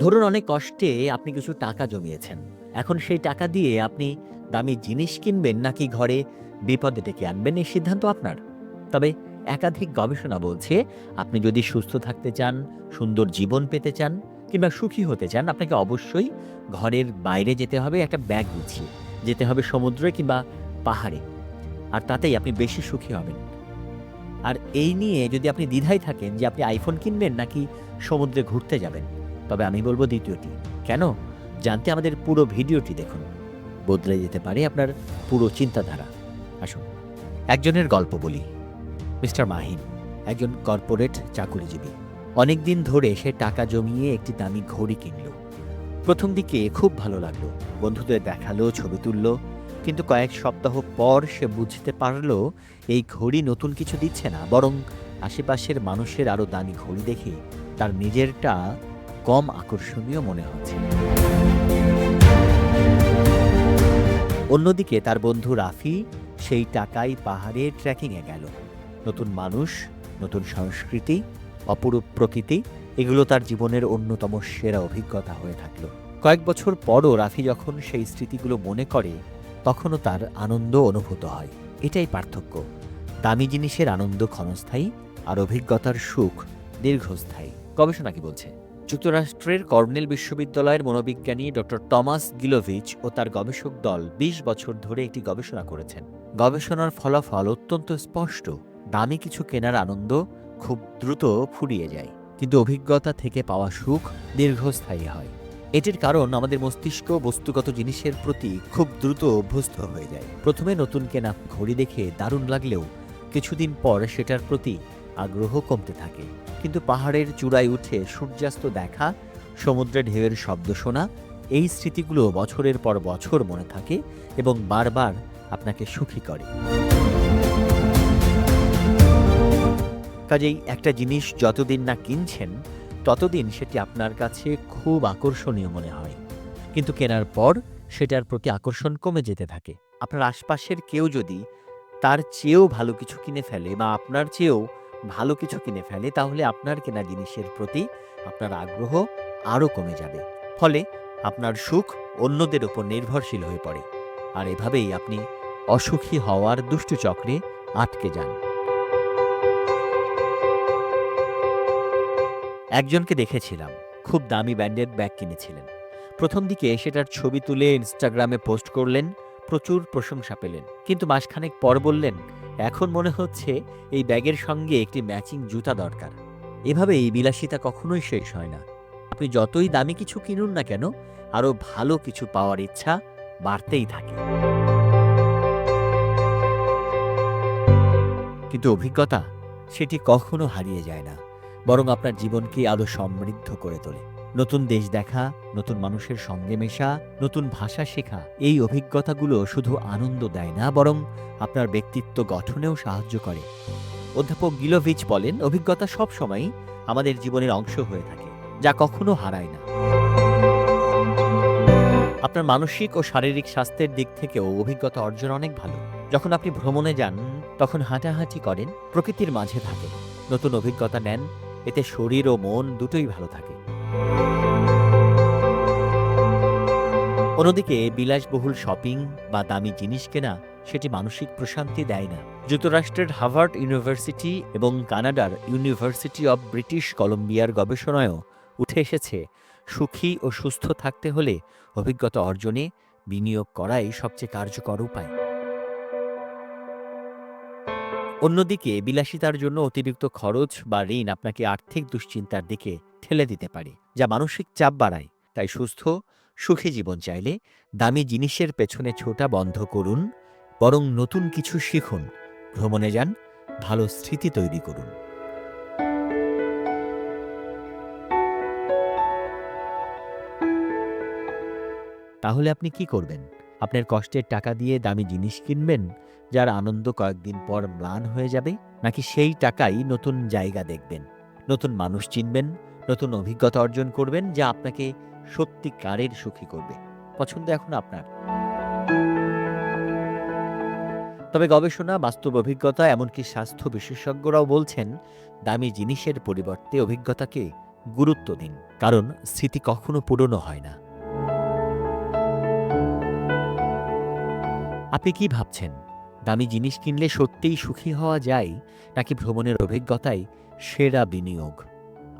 ধরুন অনেক কষ্টে আপনি কিছু টাকা জমিয়েছেন। এখন সেই টাকা দিয়ে আপনি দামি জিনিস কিনবেন নাকি ঘরে বিপদে ডেকে আনবেন এই সিদ্ধান্ত আপনার। তবে একাধিক গবেষণা বলছে আপনি যদি সুস্থ থাকতে চান, সুন্দর জীবন পেতে চান কিংবা সুখী হতে চান, আপনাকে অবশ্যই ঘরের বাইরে যেতে হবে, একটা ব্যাগ গুছিয়ে। যেতে হবে সমুদ্রে কিংবা পাহাড়ে। আর তাতেই আপনি বেশি সুখী হবেন। আর এই নিয়ে যদি আপনি দ্বিধায় থাকেন যে আপনি আইফোন কিনবেন নাকি সমুদ্রে ঘুরতে যাবেন তবে আমি বলব দ্বিতীয়টি। কেন? জানতে আমাদের পুরো ভিডিওটি দেখুন। বদলে যেতে পারে আপনার পুরো চিন্তাধারা। আসুন, একজনের গল্প বলি। মিস্টার মাহিন, একজন কর্পোরেট চাকুরিজীবী। অনেক দিন ধরে সে টাকা জমিয়ে একটি দামি ঘড়ি কিনল। প্রথম দিকে খুব ভালো লাগল। বন্ধুদের দেখাল, ছবি তুলল। কিন্তু কয়েক সপ্তাহ পর সে বুঝতে পারল, এই ঘড়ি নতুন কিছু দিচ্ছে না। বরং আশেপাশের মানুষের আরও দামি ঘড়ি দেখে তার নিজেরটা কম আকর্ষণীয় মনে হচ্ছে। অন্যদিকে তার বন্ধু রাফি সেই টাকাই পাহাড়ে ট্রেকিংয়ে গেল। নতুন মানুষ, নতুন সংস্কৃতি, অপরূপ প্রকৃতি, এগুলো তার জীবনের অন্যতম সেরা অভিজ্ঞতা হয়ে থাকল। কয়েক বছর পরও রাফি যখন সেই স্মৃতিগুলো মনে করে, তখনও তার আনন্দ অনুভূত হয়। এটাই পার্থক্য। দামি জিনিসের আনন্দ ক্ষণস্থায়ী আর অভিজ্ঞতার সুখ দীর্ঘস্থায়ী। গবেষণা কি বলছে? যুক্তরাষ্ট্রের কর্নেল বিশ্ববিদ্যালয়ের মনোবিজ্ঞানী ডক্টর টমাস গিলোভিচ ও তার গবেষক দল ২০ বছর ধরে একটি গবেষণা করেছেন। গবেষণার ফলাফল অত্যন্ত স্পষ্ট। দামি কিছু কেনার আনন্দ খুব দ্রুত ফুরিয়ে যায়, কিন্তু অভিজ্ঞতা থেকে পাওয়া সুখ দীর্ঘস্থায়ী হয়। এটির কারণ আমাদের মস্তিষ্ক বস্তুগত জিনিসের প্রতি খুব দ্রুত অভ্যস্ত হয়ে যায়। প্রথমে নতুন কেনা ঘড়ি দেখে দারুণ লাগলেও কিছুদিন পর সেটার প্রতি আগ্রহ কমতে থাকে। কিন্তু পাহাড়ের চূড়ায় উঠে সূর্যাস্ত দেখা, সমুদ্রের ঢেউয়ের শব্দ শোনা, এই স্মৃতিগুলো বছরের পর বছর মনে থাকে এবং বারবার আপনাকে সুখী করে। কাজেই একটা জিনিস যতদিন না কিনছেন, ততদিন সেটি আপনার কাছে খুব আকর্ষণীয় মনে হয়। কিন্তু কেনার পর সেটার প্রতি আকর্ষণ কমে যেতে থাকে। আপনার আশপাশের কেউ যদি তার চেয়েও ভালো কিছু কিনে ফেলে বা আপনার চেয়েও ভালো কিছু কিনে ফেলে, তাহলে আপনার কেনা জিনিসের প্রতি আপনার আগ্রহ আরও কমে যাবে। ফলে আপনার সুখ অন্যদের উপর নির্ভরশীল হয়ে পড়ে। আর এভাবেই আপনি অসুখী হওয়ার দুষ্টু চক্রে আটকে যান। একজনকে দেখেছিলাম, খুব দামি ব্র্যান্ডেড ব্যাগ কিনেছিলেন। প্রথম দিকে সেটার ছবি তুলে ইনস্টাগ্রামে পোস্ট করলেন, প্রচুর প্রশংসা পেলেন। কিন্তু মাসখানেক পর বললেন এখন মনে হচ্ছে এই ব্যাগের সঙ্গে একটি ম্যাচিং জুতা দরকার। এভাবে এই বিলাসিতা কখনোই শেষ হয় না। আপনি যতই দামি কিছু কিনুন না কেন, আরও ভালো কিছু পাওয়ার ইচ্ছা বাড়তেই থাকে। কিন্তু অভিজ্ঞতা, সেটি কখনো হারিয়ে যায় না, বরং আপনার জীবনকে আরও সমৃদ্ধ করে তোলে। নতুন দেশ দেখা, নতুন মানুষের সঙ্গে মেশা, নতুন ভাষা শেখা, এই অভিজ্ঞতাগুলো শুধু আনন্দ দেয় না, বরং আপনার ব্যক্তিত্ব গঠনেও সাহায্য করে। অধ্যাপক গিলোভিচ বলেন, অভিজ্ঞতা সবসময়ই আমাদের জীবনের অংশ হয়ে থাকে, যা কখনো হারায় না। আপনার মানসিক ও শারীরিক স্বাস্থ্যের দিক থেকেও অভিজ্ঞতা অর্জন অনেক ভালো। যখন আপনি ভ্রমণে যান, তখন হাঁটাহাঁটি করেন, প্রকৃতির মাঝে থাকেন, নতুন অভিজ্ঞতা নেন, এতে শরীর ও মন দুটোই ভালো থাকে। অন্যদিকে বিলাসবহুল শপিং বা দামি জিনিস কেনা সেটি মানসিক প্রশান্তি দেয় না। যুক্তরাষ্ট্রের হার্ভার্ড ইউনিভার্সিটি এবং কানাডার ইউনিভার্সিটি অব ব্রিটিশ কলম্বিয়ার গবেষণায়ও উঠে এসেছে, সুখী ও সুস্থ থাকতে হলে অভিজ্ঞতা অর্জনে বিনিয়োগ করাই সবচেয়ে কার্যকর উপায়। অন্যদিকে বিলাসিতার জন্য অতিরিক্ত খরচ বা ঋণ আপনাকে আর্থিক দুশ্চিন্তার দিকে ঠেলে দিতে পারে, যা মানসিক চাপ বাড়ায়। তাই সুস্থ, সুখী জীবন চাইলে দামি জিনিসের পেছনে ছোটা বন্ধ করুন, বরং নতুন কিছু শিখুন, ভ্রমণে যান, ভালো স্মৃতি তৈরি করুন। তাহলে আপনি কি করবেন? আপনার কষ্টের টাকা দিয়ে দামি জিনিস কিনবেন, যার আনন্দ কয়েকদিন পর ম্লান হয়ে যাবে? নাকি সেই টাকাই নতুন জায়গা দেখবেন, নতুন মানুষ চিনবেন নতুন অভিজ্ঞতা অর্জন করবেন যা আপনাকে সত্যিকারের সুখী করবে। পছন্দ এখন আপনার। তবে গবেষণা, বাস্তব অভিজ্ঞতা, এমনকি স্বাস্থ্য বিশেষজ্ঞরাও বলছেন, দামি জিনিসের পরিবর্তে অভিজ্ঞতাকে গুরুত্ব দিন, কারণ স্মৃতি কখনো পুরনো হয় না। আপনি কি ভাবছেন? দামি জিনিস কিনলে সত্যিই সুখী হওয়া যায়, নাকি ভ্রমণের অভিজ্ঞতাই সেরা বিনিয়োগ?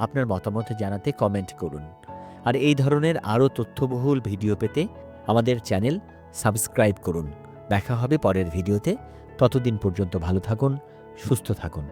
আপনার মতামত জানাতে কমেন্ট করুন। আর এই ধরনের আরও তথ্যবহুল ভিডিও পেতে আমাদের চ্যানেল সাবস্ক্রাইব করুন। দেখা হবে পরের ভিডিওতে। ততদিন পর্যন্ত ভালো থাকুন, সুস্থ থাকুন।